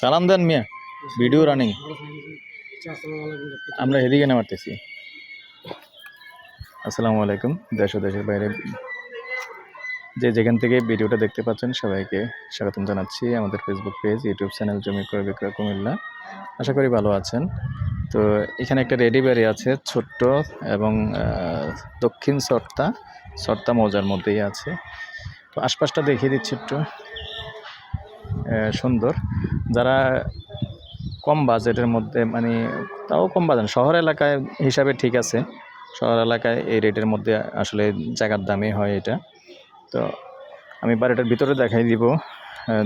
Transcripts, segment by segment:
সালাম দেন মিয়া video running আমরা এদিকে নামারতেছি। আসসালামু আলাইকুম, দেশ ও দেশের বাইরে। যে যেখান থেকে ভিডিওটা দেখতে পাচ্ছেন সবাইকে স্বাগতম জানাচ্ছি আমাদের ফেসবুক পেজ ইউটিউব চ্যানেল জমি ক্রয় বিক্রয় কুমিল্লা। আশা করি ভালো আছেন। তো এখানে একটা রেডি বাড়ি আছে, ছোট্ট এবং দক্ষিণ সর্তা সর্তা মৌজার মধ্যেই আছে। তো আশপাশটা দেখিয়ে দিচ্ছি একটু। সুন্দর। যারা কম বাজেটের মধ্যে মানে তাও কম বাজেট শহর এলাকায় হিসাবে ঠিক আছে। শহর এলাকায় এই রেটের মধ্যে আসলে জায়গার দামই হয় এটা। তো আমি বাড়িটার ভিতরে দেখাই দিব।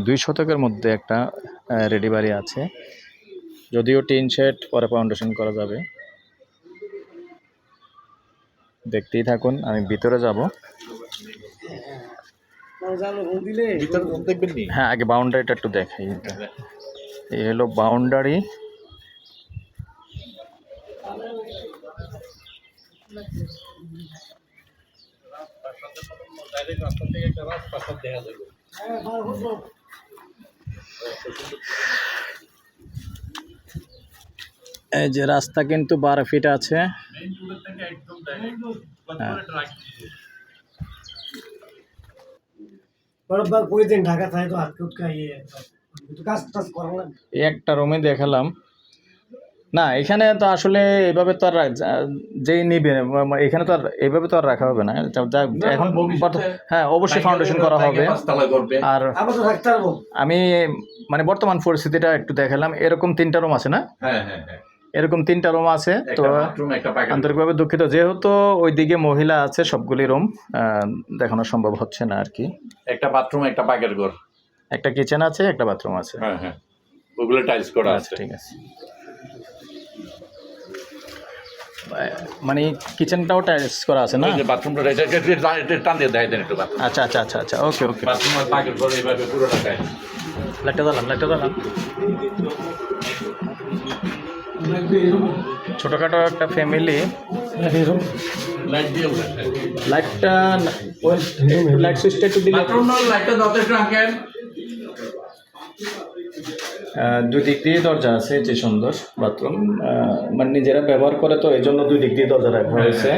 দুই শতকের মধ্যে একটা রেডি বাড়ি আছে। যদিও টিন শেড পরে ফাউন্ডেশন করা যাবে। দেখতেই থাকুন, আমি ভিতরে যাব ভিতরে রুম দেখবেন নি হ্যাঁ আগে বাউন্ডারিটা একটু দেখাই। এই হলো বাউন্ডারি এই যে রাস্তা কিন্তু বারো ফিট আছে। হ্যাঁ। একটা রুমে দেখালাম। না এখানে তো আসলে এভাবে তো আর যেই নিবে এখানে তো আর এভাবে তো আর রাখা হবে না। এখন হ্যাঁ অবশ্যই ফাউন্ডেশন করা হবে। আর আমি মানে বর্তমান পরিস্থিতিটা একটু দেখালাম। এরকম তিনটা রুম আছে না? হ্যাঁ হ্যাঁ। এরকম তিনটা রুম আছে তো আন্তরিকভাবে দুঃখিত। যেহেতু ওইদিকে মহিলা আছে সবগুলি রুম দেখানো সম্ভব হচ্ছে না আর কি একটা বাথরুম একটা পাকের ঘর। একটা কিচেন আছে একটা বাথরুম আছে। হ্যাঁ হ্যাঁ। ওগুলো টাইলস করা আচ্ছা আছে। ঠিক আছে। মানে কিচেনটাও টাইলস করা আছে না? যে বাথরুমটা টান দিয়ে দেয় দেন একটু আচ্ছা আচ্ছা আচ্ছা আচ্ছা ওকে ওকে বাথরুম আর পাকের ঘর এইভাবে পুরোটা টাইলস লাইটটা জ্বালাম লাইটটা জ্বালাম ছোটোখাটো একটা ফ্যামিলি লাইটটা লাইট সুইচটা একটু দিলে বাথরুম লাইটটা যথেষ্ট আঁকেন আহ, দুই দিক দিয়ে দরজা আছে যে সুন্দর বাথরুম মানে নিজেরা ব্যবহার করে তো এই জন্য দুই দিক দিয়ে দরজা রাখা হয়েছে।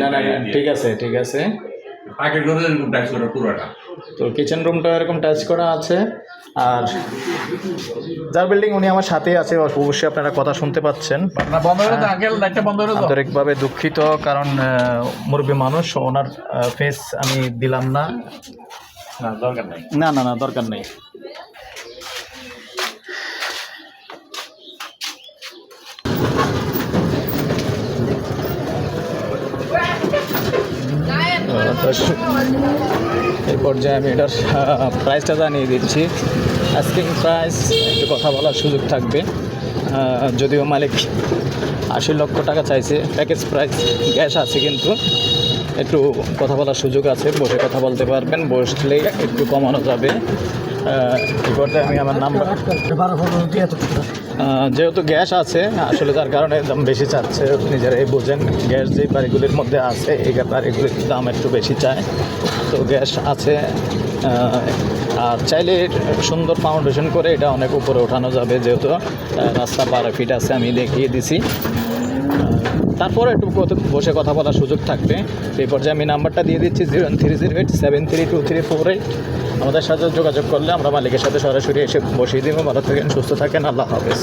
না না, ঠিক আছে ঠিক আছে। পাকের ঘরে এরকম টাইলস করা পুরোটা। তো কিচেন রুমটা এরকম টাচ করা আছে। আর যার বিল্ডিং উনি আমার সাথেই আছে অবশ্যই আপনারা কথা শুনতে পাচ্ছেন। আন্তরিকভাবে দুঃখিত কারণ মুরব্বী মানুষ ওনার ফেস আমি দিলাম না। না দরকার নেই। না না না দরকার নেই। দর্শক, এই পর্যায়ে আমি এটার প্রাইসটা জানিয়ে দিচ্ছি। আস্কিং প্রাইস একটু কথা বলার সুযোগ থাকবে। যদিও মালিক আশি লক্ষ টাকা চাইছে প্যাকেজ প্রাইস গ্যাস আছে কিন্তু। একটু কথা বলার সুযোগ আছে বসে কথা বলতে পারবেন বসলে একটু কমানো যাবে। এই পর্যায়ে আমি আমার নাম্বার যেহেতু গ্যাস আছে, আসলে তার কারণে দাম বেশি চাচ্ছে নিজেরাই বোঝেন গ্যাস যে বাড়িগুলির মধ্যে আছে, এই বাড়িগুলির দাম একটু বেশি চায়। তো গ্যাস আছে আর চাইলে সুন্দর ফাউন্ডেশন করে এটা অনেক উপরে ওঠানো যাবে, যেহেতু রাস্তা বারো ফিট আছে, আমি দেখিয়ে দিছি। তারপরে একটু বসে কথা বলার সুযোগ থাকবে। এই পর্যায়ে আমি নাম্বারটা দিয়ে দিচ্ছি zero three zero eight seven three two three four eight. আমাদের সাথে যোগাযোগ করলে আমরা মালিকের সাথে সরাসরি এসে বসিয়ে দিব। ভালো থাকেন, সুস্থ থাকেন। আল্লাহ হাফেজ।